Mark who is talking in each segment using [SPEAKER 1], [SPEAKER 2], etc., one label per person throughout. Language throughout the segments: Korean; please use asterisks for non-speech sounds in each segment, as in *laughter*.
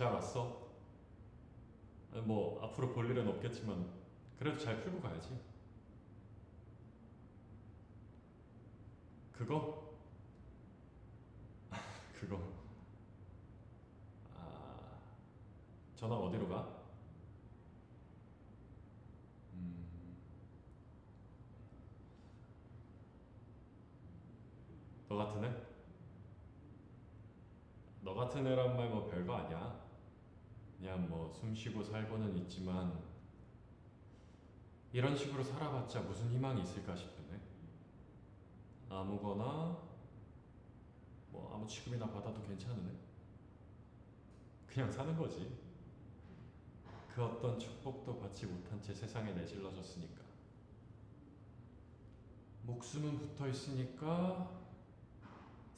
[SPEAKER 1] 잘 왔어? 아니, 뭐 앞으로 볼 일은 없겠지만 그래도 잘 풀고 가야지. 그거? *laughs* 그거. 아, 전화 어디로 가? 음, 너 같은 애? 너 같은 애란 말 뭐 별거 아니야. 그냥 뭐 숨쉬고 살고는 있지만 이런 식으로 살아봤자 무슨 희망이 있을까 싶으네. 아무거나 뭐 아무 취급이나 받아도 괜찮으네. 그냥 사는 거지. 그 어떤 축복도 받지 못한 채 세상에 내질러졌으니까. 목숨은 붙어 있으니까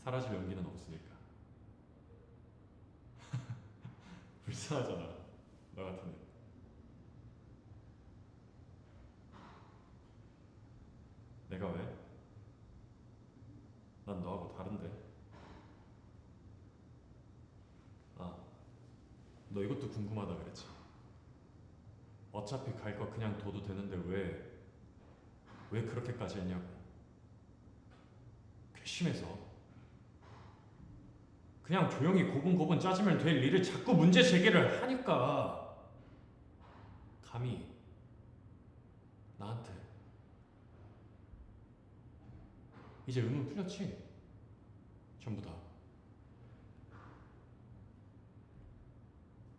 [SPEAKER 1] 사라질 용기는 없으니까. *laughs* 불쌍하잖아. 너 같은 애. 내가 왜? 난 너하고 다른데. 아, 너 이것도 궁금하다 그랬지. 어차피 갈 거 그냥 둬도 되는데 왜, 왜 그렇게까지 했냐고. 괘씸해서. 그냥 조용히 고분고분 짜지면 될 일을 자꾸 문제 제기를 하니까. 감히 나한테 이제 의문 풀렸지? 전부 다.